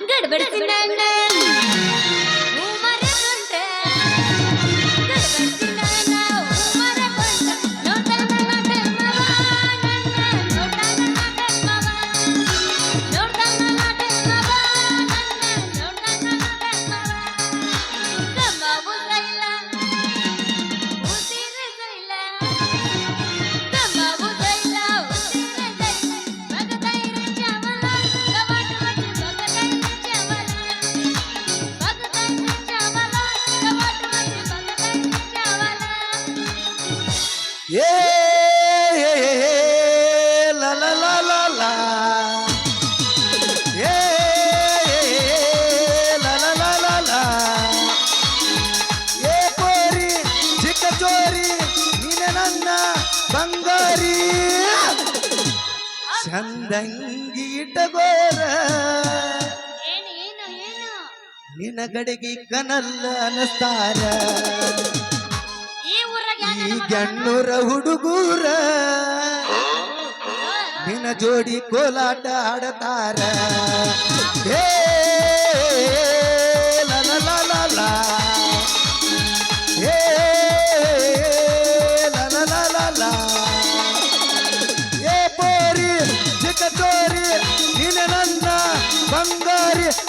गड़बड़ ನನ್ನ ಬಂಗಾರಿ ಚಂದಂಗಿ ಇಟ್ಟಗೋರ ನಿನ್ನ ಕಡೆಗೆ ಕನಲ್ಲ ಅನಸ್ತಾರ. ಈ ಗಣ್ಣುರ ಹುಡುಗೂರ ನಿನ್ನ ಜೋಡಿ ಕೋಲಾಟ ಆಡತಾರ. ಹೇ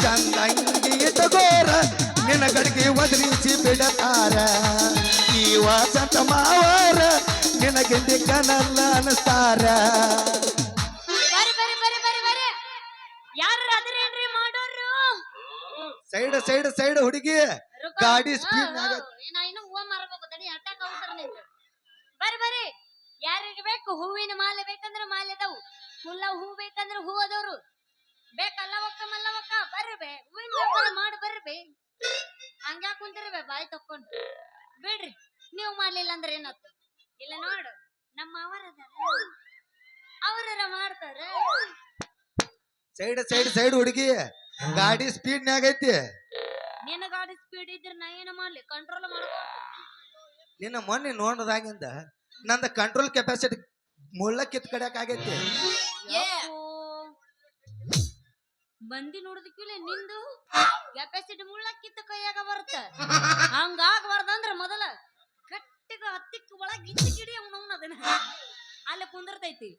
ಚಂದಂಗಿ ಇಟ್ಟಗೋರ ನಿನ್ನ ಗಡಿಗೆ ಒದರಿಸಿ ಬಿಡತಾರ. ಈ ವಸಂತ ಮಾವರ ನಿನಗೆ ಕನಲ್ಲ ಅನಸ್ತಾರ. ಬರ್ರಿ ಬರ್ರಿ ಬರ್ರಿ ಬರ್ರಿ ಬರ್ರಿ. ಯಾರು ಅದರೇನ್ರಿ ಮಾಡೋರು? ಸೈಡ್ ಸೈಡ್ ಸೈಡ್ ಹುಡುಗಿ. ಗಾಡಿ ಸ್ಪೀಡ್ ಹಾ. ಏ, ನಾ ಇನ್ನು ಹೂವ ಮಾರಬೇಕು ತಡಿ ಅಟ್ಟಾಕ ಅವಸರ ನಿಂದು. ಬರ್ರಿ ಬರ್ರಿ. ಯಾರಿಗೆ ಬೇಕು? ಹೂವಿನ ಮಾಲೆ ಬೇಕಂದ್ರ ಮಾಲೆ ಅದಾವು. ಹುಲ್ಲ ಹೂ ಬೇಕಂದ್ರೆ ಹೂ ಅದಾವ್ರು. ಮಲ್ಲ ಮಲ್ಲವಕ್ಕ ಬರ್ರಿ ಬೇ. ಹೂವಿನ ವ್ಯಾಪಾರ ಮಾಡಿ ಬರ್ರಿ ಬೇ. ಹಂಗ್ಯಾಕ್ ಕುಂತಿರ್ಬೇ ಬಾಯಿ ತಕ್ಕೊಂಡು. ಬಿಡ್ರಿ. ನೀವು ಮಾಡ್ಲಿಲ್ಲ ಅಂದ್ರೆ ಏನಾಯ್ತು ಇಲ್ಲ ನೋಡು ನಮ್ಮ ಅವರ ಅವರ ಮಾಡ್ತಾರ. ಸೈಡ್ ಸೈಡ್ ಸೈಡ್ ಹುಡುಗಿ ಗಾಡಿ ಸ್ಪೀಡ್ ಐತಿ. ನಿನ್ನ ಗಾಡಿ ಸ್ಪೀಡ್ ಇದ್ರೆ ನಾ ಏನು ಮಾಡ್ಲಿ? ಕಂಟ್ರೋಲ್ ಮಾಡ್ಬೇಕು ನಿನ್ನ ಮೊನ್ನೆ ನೋಡೋದಾಗಿಂದ ನಂದ ಕಂಟ್ರೋಲ್ ಕೆಪಾಸಿಟಿ ಮುಳ್ಳ ಕಿತ್ ಕಡ್ಯಾಕ್ ಆಗೈತಿ. ಬಂದಿ ಮಂದಿ ನೋಡಿದಕ್ಕಿಲ್ಲ ನಿಂದು ಕೆಪಾಸಿಟಿ ಮುಳ್ಳಕ್ಕಿತ್ತ ಕೈಯಾಗ ಬರುತ್ತ. ಹಂಗಾಗಬಾರ್ದಂದ್ರ ಮೊದಲ. ಗಟ್ಟಿಗ ಹತ್ತಿಕ್ಕ ಒಳಗ್ ಇಚ್ಚಿ ಗಿಡಿ ಅವ್ನವ್ನ ಅದನ್ನ. ಅಲ್ಲಿ ಕುಂದಿರ್ತೈತಿ.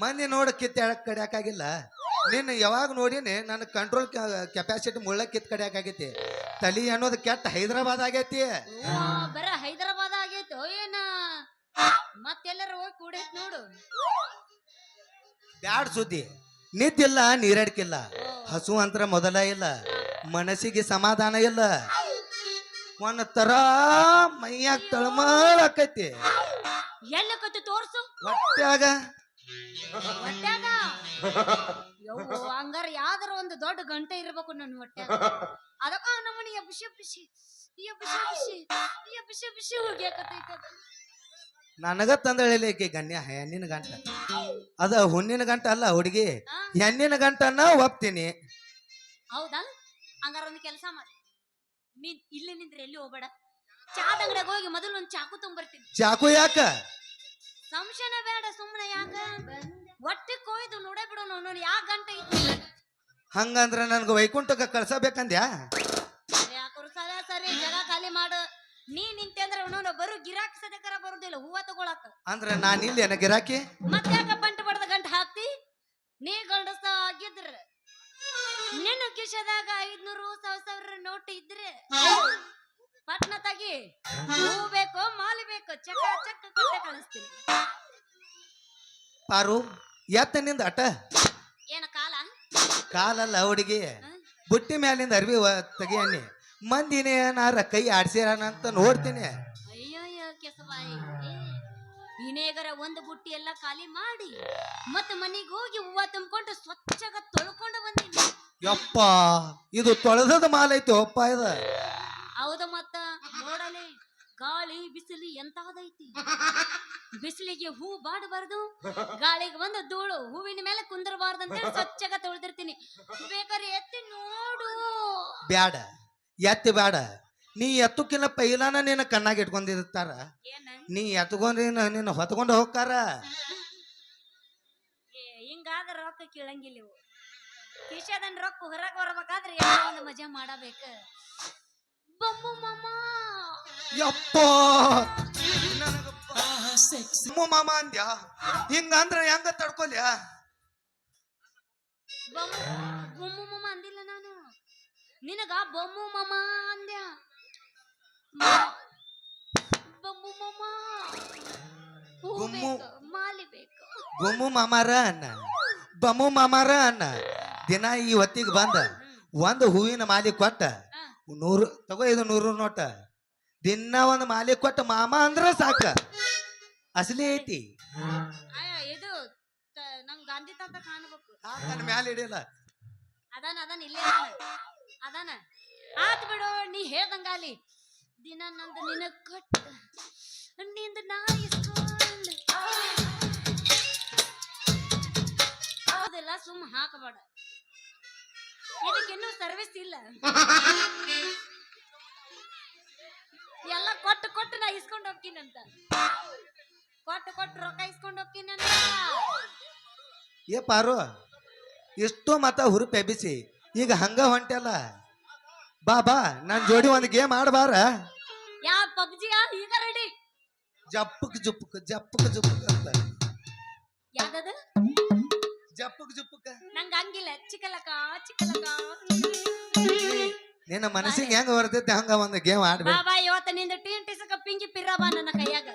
ಮಂದಿ ನೋಡ ಕಿತ್ತ ಕಡಿಯಾಕಾಗಿಲ್ಲ. ನಿನ್ನ ಯಾವಾಗ ನೋಡಿನಿ ನನ್ನ ಕಂಟ್ರೋಲ್ ಕೆಪಾಸಿಟಿ ಮುಳ್ಳ ಕಿತ್ ಕಡಿಯಾಕಾಗೈತಿ. ಆಗೈತಿ ತಲಿ ಅನ್ನೋದು ಕೆಟ್ಟ ಹೈದರಾಬಾದ್ ಆಗೈತಿ. ಬರ ಹೈದರಾಬಾದ್ ಆಗೈತೋ ಏನ? ಮತ್ತೆಲ್ಲರ ಹೋಗಿ ಕೂಡೈತ್ ನೋಡು. ಬ್ಯಾಡ್ ಸುದ್ದಿ. ನಿದ್ದಿಲ್ಲ ನೀರಡ್ಕಿಲ್ಲ. ಹಸು ಅಂತರ ಮೊದಲ ಇಲ್ಲ. ಮನಸ್ಸಿಗೆ ಸಮಾಧಾನ ಇಲ್ಲ. ಒಂದ್ ತರ ಮೈಯಾಗ ತಳಮಳ ಆಕೈತಿ ಎಲ್ಲ ಕತ್ತು ತೋರ್ಸು. ಹೊಟ್ಟ್ಯಾಗ ಹೊಟ್ಯಾಗ? ಯವ್ವ ಹಂಗಾರ ಯಾವ್ದಾರ ಒಂದು ದೊಡ್ಡ ಗಂಟೆ ಇರ್ಬೇಕು ನನ್ನ ಹೊಟ್ಟೆ ಅದಕ್ಕ ನಮ್ಮನಿ ಬಿಸಿ ಬಿಸಿ ಬಿಸಿ ಎಬ್ಬಿಸಿ ಹೋಗ್ಯಾಕತೈತ ಅದು. ನನಗ ತಂದಳಿಲ್ಲ ಈಕೆ ಗಣ್ಯ ಹೆಣ್ಣಿನ ಗಂಟ. ಅದ ಹುಣ್ಣಿನ ಗಂಟ ಅಲ್ಲ ಹುಡುಗಿ? ಹೆಣ್ಣಿನ ಗಂಟನ್ನ ಒಪ್ತೀನಿ. ಹೌದಾ? ಹಂಗಾರ ಒಂದು ಕೆಲಸ ಮಾಡಿ. ನೀ ಇಲ್ಲಿ ನಿಂದ್ರೆ ಎಲ್ಲಿ ಹೋಗ್ಬೇಡ? ಚಾದ ಹೋಗಿ ಮೊದಲು ಒಂದು ಚಾಕು ತಗೊಂಡ್ಬರ್ತೀನಿ ಚಾಕು ಯಾಕ? ಸಂಶಯನ ಬೇಡ ಸುಮ್ಮನೆ ಯಾಕ? ಒಟ್ಟಿ ಕೊಯ್ದು ನೋಡೇ ಬಿಡು ನೋಡಿ ಯಾಕ ಗಂಟೆ ಇತ್ತಿಲ್ಲ ಹಂಗಂದ್ರ ನನ್ಗ ವೈಕುಂಠಕ್ಕ ಕಳ್ಸಬೇಕಂದ್ಯಾ? ಯಾಕರು ಸರಿ ಸರಿ ಜಾಗ ಖಾಲಿ ಮಾಡು. ನೀ ನಿಂತೆ ಅಂದ್ರೆ ಅವನವನ ಬರು ಗಿರಾಕಿ ಸದಕರ ಬರುದಿಲ್ಲ ಹೂವ ತಗೊಳಕ. ಅಂದ್ರ ನಾನ್ ಇಲ್ಲಿ ಏನ ಗಿರಾಕಿ? ಮತ್ತೆ ಯಾಕ ನಿನ್ನ ಕಿಶದಾಗ ಐದ್ನೂರು ಸಾವಿರ ಸಾವಿರ ನೋಟ್ ಇದ್ರೆ ಪಟ್ನ ತಗಿ. ಹೂ ಬೇಕು ಮಾಲಿ ಬೇಕು ಚಕ್ಕ ಚಕ್ಕ ಕೊಟ್ಟೆ ಕಳಿಸ್ತೀನಿ. ಪಾರು ಎತ್ತ ನಿಂದ ಅಟ? ಏನ ಕಾಲ? ಕಾಲಲ್ಲ ಹುಡುಗಿ. ಬುಟ್ಟಿ ಮ್ಯಾಲಿಂದ ಅರ್ವಿ ಒತ್ತ ತಗಿಯಾನಿ ಮಂದಿನೇನ ಏನಾರ ಕೈ ಆಡ್ಸಿರಾನಂತ ನೋಡ್ತೀನಿ. ಅಯ್ಯಯ್ಯ ಕೆಸಬಾಯಿ ವಿನೇಗರ ಒಂದು ಬುಟ್ಟಿ ಎಲ್ಲ ಖಾಲಿ ಮಾಡಿ ಮತ್ತೆ ಮನೆಗೆ ಹೋಗಿ ಹೂವ ತುಂಬಿಕೊಂಡು ಸ್ವಚ್ಛಗ ತೊಳ್ಕೊಂಡು ಬಂದಿನಿ. ಯಪ್ಪ ಇದು ತೊಳೆದದ ಮಾಲ ಐತಿ ಅಪ್ಪ ಇದ. ಹೌದ ಮತ್ತ? ನೋಡಲೆ ಗಾಳಿ ಬಿಸಿಲು ಎಂತಾದೈತಿ? ಬಿಸಿಲಿಗೆ ಹೂ ಬಾಡಬಾರ್ದು ಗಾಳಿಗೆ ಬಂದು ಧೂಳು ಹೂವಿನ ಮೇಲೆ ಕುಂದರಬಾರ್ದು ಅಂತ ಸ್ವಚ್ಛಗ ತೊಳೆದಿರ್ತೀನಿ. ಬೇಕಾದ್ರೆ ಎತ್ತಿ ನೋಡು. ಬ್ಯಾಡ ಎತ್ತಿ ಬ್ಯಾಡ. ನೀ ಎತ್ತುಕಿನ ಪೈಲಾನ ನಿನ್ನ ಕಣ್ಣಾಗ ಇಟ್ಕೊಂಡಿರ್ತಾರ. ಏನ? ನೀ ಎತ್ಕೊಂಡ್ರಿ ನಿನ್ನ ಹೊತ್ಕೊಂಡು ಹೋಗ್ತಾರ ಹಿಂಗಾದ್ರ ರೊಕ್ಕ ಕೇಳಂಗಿಲ್ಲ ಇವು. ಕಿಶದನ್ ರೊಕ್ಕ ಹೊರಗೆ ಬರ್ಬೇಕಾದ್ರೆ ಏನೋ ಒಂದು ಮಜಾ ಮಾಡಬೇಕು. ಬಮ್ಮು ಮಾಮ. ಯಪ್ಪ. ನನಗಪ್ಪ ಮಾಮ ಅಂದ್ಯಾ? ಹಿಂಗಂದ್ರೆ ಹೆಂಗ ತಡ್ಕೊಲ್ಯಾ? ಬಮ್ಮು ಬೊಮ್ಮು ಮಮ್ಮ ಅಂದಿಲ್ಲ ನಾನು. ನಿನಗ ಬೊಮ್ಮು ಮಾಮ ಅಂದ್ಯ? ಬಮ್ಮು ಬೊಮ್ಮು ಗುಮ್ಮು. ಬೇಕು, ಮಾಲಿ ಬೇಕು. ಮಾಮಾರ ಅನ್ನ ಬಮ್ಮು ಮಾಮಾರ ಅನ್ನ ದಿನ ಈ ಹೊತ್ತಿಗೆ ಬಂದ. ಒಂದು ಹೂವಿನ ಮಾಲಿ ಕೊಟ್ಟ. ನೂರು ತಗೋ ಇದು ನೂರು ನೋಟ. ದಿನ ಒಂದು ಮಾಲಿ ಕೊಟ್ಟ ಮಾಮ ಅಂದ್ರ ಸಾಕ. ಅಸಲಿ ಐತಿ. ಇದು ನಮ್ ಗಾಂಧಿ ತಾತ ಕಾಣ್ಬೇಕು. ನನ್ನ ಮ್ಯಾಲ ಹಿಡಿಯಲ್ಲ. ಅದಾನ ಅದಾನ ಇಲ್ಲೇ ಅದಾನ. ಆತ್ ಬಿಡು ನೀ ಹೇಳ್ದಂಗಾಲಿ ದಿನ ನಂದು ನಿನ ಕೊಟ್ಟ. ನಿಂದ ನಾ ಇಸ್ಕೊಂಡ್. ಸುಮ್ಮ ಹಾಕಬೇಡ. ಇದಕ್ಕಿನ್ನೂ ಸರ್ವಿಸ್ ಇಲ್ಲ? ಎಲ್ಲ ಕೊಟ್ಟು ಕೊಟ್ಟು ನಾ ಇಸ್ಕೊಂಡು ಹೋಗ್ತೀನಂತ ಕೊಟ್ಟು ಕೊಟ್ಟು ರೊಕ್ಕ ಇಸ್ಕೊಂಡು ಹೋಗ್ತೀನಂತ ಏ ಪಾರು ಎಷ್ಟೋ ಮತ ಹುರುಪೆ ಬಿಸಿ ಈಗ ಹಂಗ ಹೊಂಟೆಲ್ಲ ಬಾ ಬಾ ನನ್ ಜೋಡಿ ಒಂದು ಗೇಮ್ ಆಡ್ಬಾರ. ಯಾ ಪಬ್ಜಿಯಾ ಈಗ ರೆಡಿ ಜಪ್ಪಕ್ ಜುಪ್ಪಕ್ ಜಪ್ಪಕ್ ಜುಪ್ಪಕ್ ಅಂತ. ಯಾವ್ದದು? ಜಪ್ಪಕ್ ಜಪ್ಪಕ್ಕ. ನಂಗ ಹಂಗಿಲ್ಲ ಚಿಕ್ಕಲಕ ಚಿಕ್ಕಲಕ ನಿನ್ನ ಮನಸ್ಸಿಗೆ ಹೆಂಗ ಬರ್ತೈತೆ ಹಂಗ ಒಂದು ಗೇಮ್ ಆಡ್ಬೇಕು ಬಾಬಾ ಇವತ್ತ ನಿಂದ ಟೀನ್ ಟಿಸಕ ಪಿಂಗಿ ಪಿರ್ರಬಾ ನನ್ನ ಕೈಯಾಗ.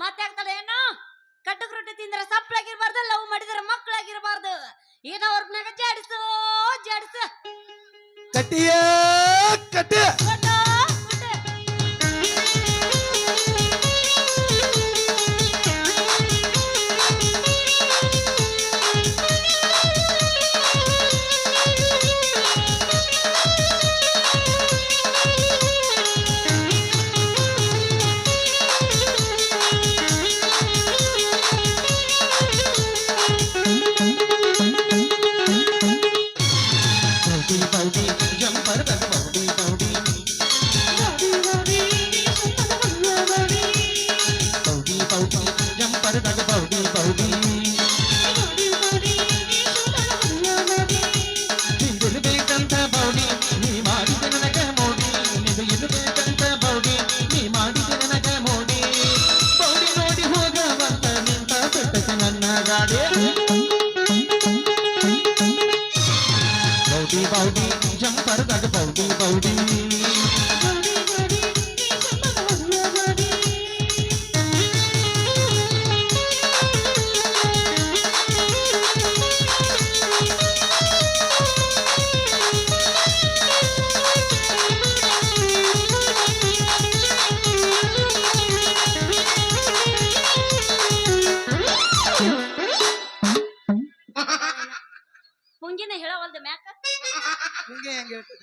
ಮತ್ತೆ ಆಗ್ತದೆ ಏನೋ? ಕಟ್ಟಕ್ ರೊಟ್ಟಿ ತಿಂದ್ರೆ ಸಪ್ಳಾಗಿರ್ಬಾರ್ದು ಲವ್ ಮಾಡಿದ್ರೆ ಮಕ್ಕಳಾಗಿರ್ಬಾರ್ದು. ಏನೋ ಅವ್ರನ್ಯಾಗ ಜಾಡಿಸು ಜಾಡಿಸು. ಕಟ್ಟಿಯ ಕಟ್ಟಿ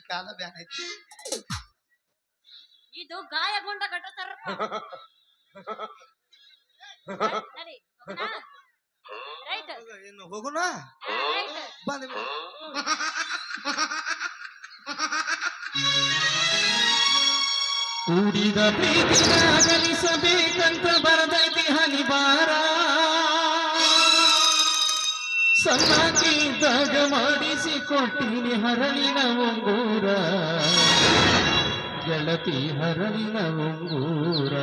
ಕಾಲ ಬ್ಯಾನ್ ಐತಿ ಇದು ಗಾಯಗೊಂಡ ಘಟ ಸರ್ಪ. ನಡಿ ರೈಟ್. ಇನ್ನು ಹೋಗುಣ ಬಂದ್ ಕೂಡಿದ ಪ್ರೀತಿನ ಕಲಿಸಬೇಕಂತ ಬರದೈತಿ ಮಾಡಿಸಿ ಕೊಟ್ಟಿನಿ ಹರಳಿನ ಉಂಗೂರ. ಗೆಳತಿ ಹರಳಿನ ಉಂಗೂರ.